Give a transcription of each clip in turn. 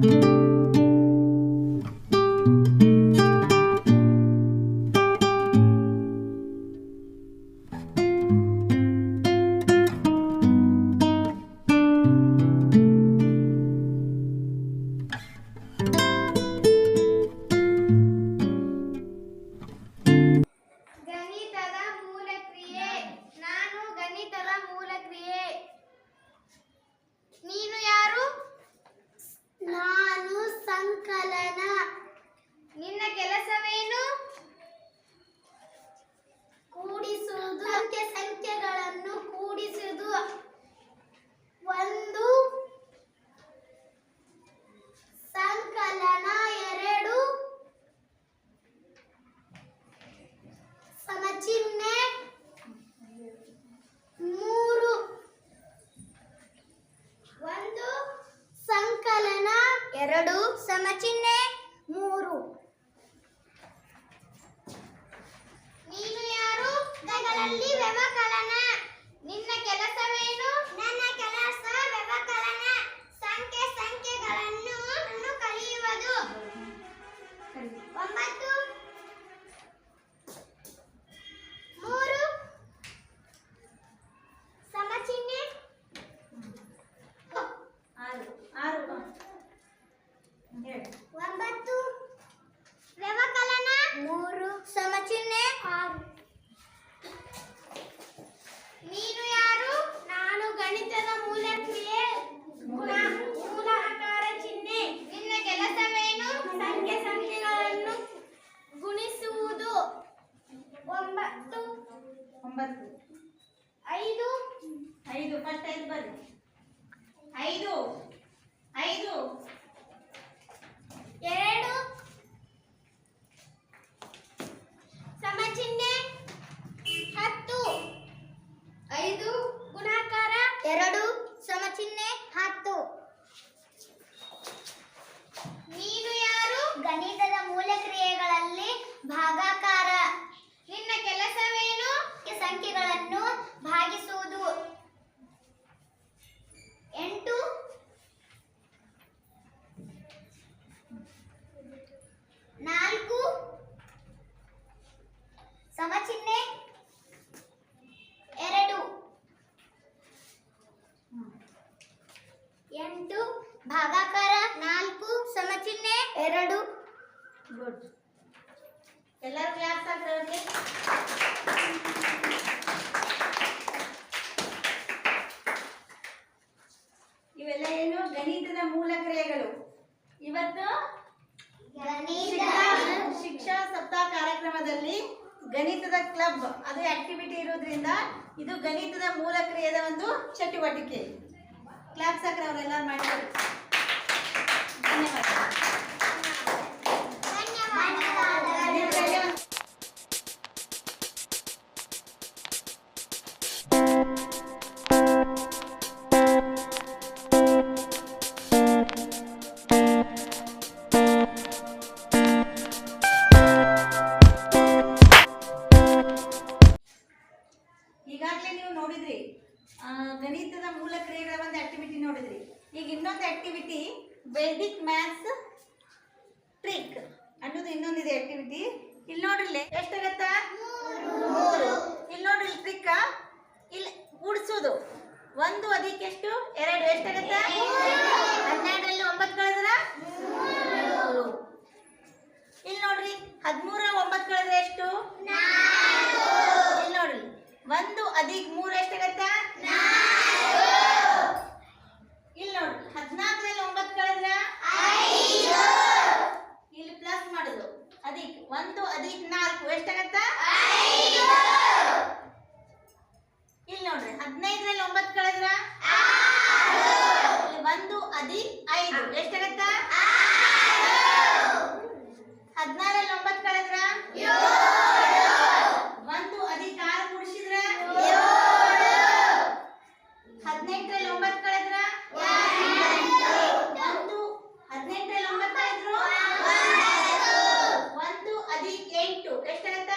ಗಣಿತದ ಭಾಗಾಕಾರ ನಾಲ್ಕು ಸಮಚಿಹ್ನೆ ಎರಡು. ಗುಡ್. ಎಲ್ಲರೂ ಕ್ಲಾಸ್ ಇವೆಲ್ಲ ಏನು? ಗಣಿತದ ಮೂಲ ಕ್ರಿಯೆಗಳು. ಇವತ್ತು ಶಿಕ್ಷಣ ಸಪ್ತಾಹ ಕಾರ್ಯಕ್ರಮದಲ್ಲಿ ಗಣಿತದ ಕ್ಲಬ್ ಅದು ಆಕ್ಟಿವಿಟಿ ಇರೋದ್ರಿಂದ ಇದು ಗಣಿತದ ಮೂಲ ಕ್ರಿಯೆದ ಒಂದು ಚಟುವಟಿಕೆ. ಕ್ಲಾಸ್ ಸಕ್ರೆ ಅವರೆಲ್ಲ ಮಾಡಿದ್ದಾರೆ. धन्यवाद ಅನ್ನೋದು ಇನ್ನೊಂದಿದೆ ಆಕ್ಟಿವಿಟಿ ಇಲ್ಲಿ ನೋಡ್ರಿ. ಎಷ್ಟಾಗತ್ತ? ಮೂರು. ಇಲ್ಲಿ ನೋಡ್ರಿ ಟ್ರಿಕ್ಕ ಇಲ್ಲಿ ಕೂಡಿಸೋದು ಒಂದು ಅದಕ್ಕೆ ಎಷ್ಟು? ಎರಡು. ಎಷ್ಟಾಗತ್ತ? ಹನ್ನೆರಡರಲ್ಲಿ ಒಂಬತ್ತು ಕಳೆದ್ರ? ಮೂರು. ಇಲ್ಲಿ ನೋಡ್ರಿ ಹದಿಮೂರ ಒಂಬತ್ತು ಕಳೆದ್ರೆ ಎಷ್ಟು? ಇಲ್ಲಿ ನೋಡ್ರಿ ಒಂದು ಅದಕ್ಕೆ ಮೂರು ಎಷ್ಟಾಗತ್ತ ಇಲ್ಲಿ ನೋಡ್ರಿ ಹದಿನಾಲ್ಕರಲ್ಲಿ ಒಂಬತ್ತು ಕಳೆದ್ರ ಇಲ್ಲಿ ಪ್ಲಸ್ ಮಾಡುದು ಅದಿಕ್ ಒಂದು ಅದಿಕ್ ನಾಲ್ಕು ಎಷ್ಟಾಗತ್ತ ಇಲ್ಲಿ ನೋಡ್ರಿ ಹದಿನೈದರಲ್ಲಿ ಒಂಬತ್ತು ಕಳೆದ್ರ ಇಲ್ಲಿ ಒಂದು ಅದಿಕ್ ಐದು ಎಷ್ಟಾಗತ್ತ ಹದಿನಾರಲ್ಲಿ ಒಂಬತ್ತು ಕಳೆದ್ರ? ಒಂದು ಅದಿಕ್ ಕುಡಿಸಿದ್ರ? ಹದಿನೆಂಟರಲ್ಲಿ ಒಂಬತ್ತು ಕಳೆದ್ರ? ಒಂದು ಹದಿನೆಂಟರಲ್ಲಿ ಒಂಬತ್ತು ಕಳೆದ್ರು ಒಂದು ಎಂಟು ಎಷ್ಟಾಗತ್ತ?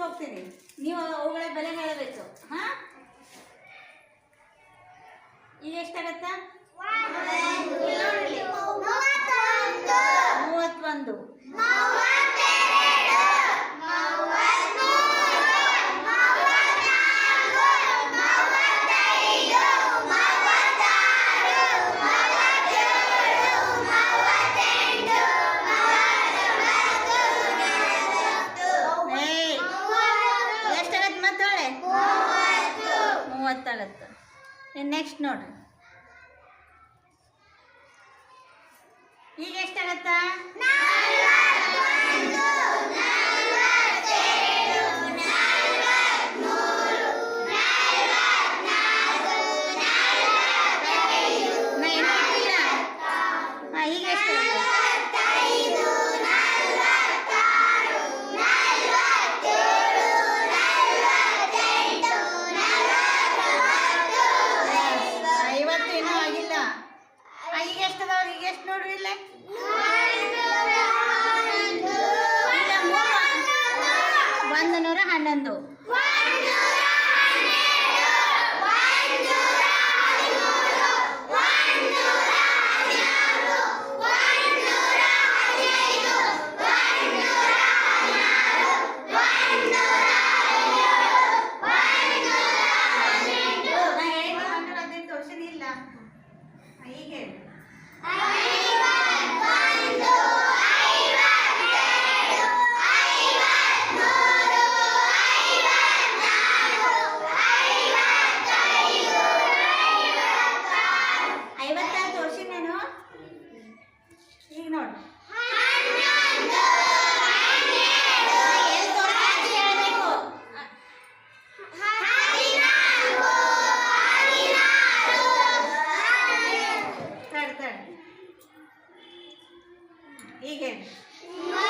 ಕರ್ಕೊಂಡು ಹೋಗ್ತೀನಿ. ನೀವು ಅವುಗಳ ಬೆಲೆ ಹೇಳಬೇಕು. ಹಾಂ? ಈಗ ಎಷ್ಟಾಗತ್ತಾ? ನೆಕ್ಸ್ಟ್ ನೋಡ್ರಿ ಈಗ ಎಷ್ಟಾಗತ್ತಾ? No.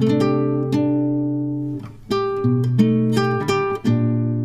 thank you